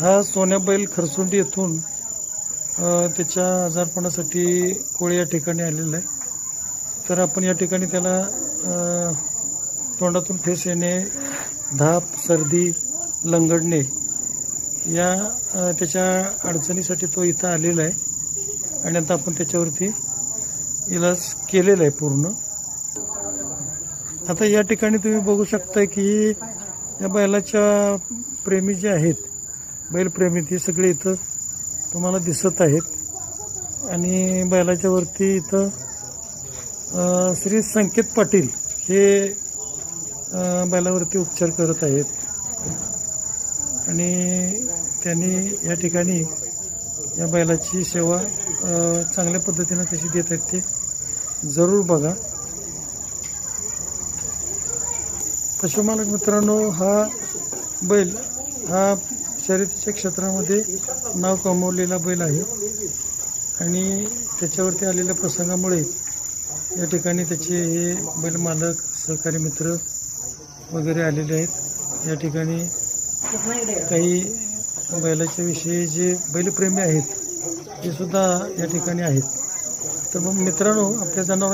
हा सोन्या बैल खरसुंडी येथून त्याच्या आजारपणासाठी कोळी या ठिकाणी आलेला आहे. तर आपण या ठिकाणी त्याला तोंडातून फेस येणे धाप सर्दी लंगडणे या त्याच्या अडचणीसाठी तो इथं आलेला आहे. आणि आता आपण त्याच्यावरती इलाज केलेला आहे पूर्ण. आता या ठिकाणी तुम्ही बघू शकता की या बैलाच्या प्रेमी जे आहेत बैलप्रेमी ते सगळे इथं तुम्हाला दिसत आहेत. आणि बैलाच्या वरती इथं श्री संकेत पाटील हे बैलावरती उपचार करत आहेत. आणि त्यांनी या ठिकाणी या बैलाची सेवा चांगल्या पद्धतीनं कशी देत आहेत ते जरूर बघा. पशुमालक मित्रांनो हा बैल हा शर्यतीच्या क्षेत्रामध्ये नाव कमवलेला बैल आहे. आणि त्याच्यावरती आलेल्या प्रसंगामुळे या ठिकाणी त्याचे हे बैल मालक सहकारी मित्र वगैरे आलेले आहेत. या ठिकाणी काही बैलाच्या विषयी जे बैलप्रेमी आहेत ते सुद्धा या ठिकाणी आहेत. तर मग मित्रांनो आपल्या जनावर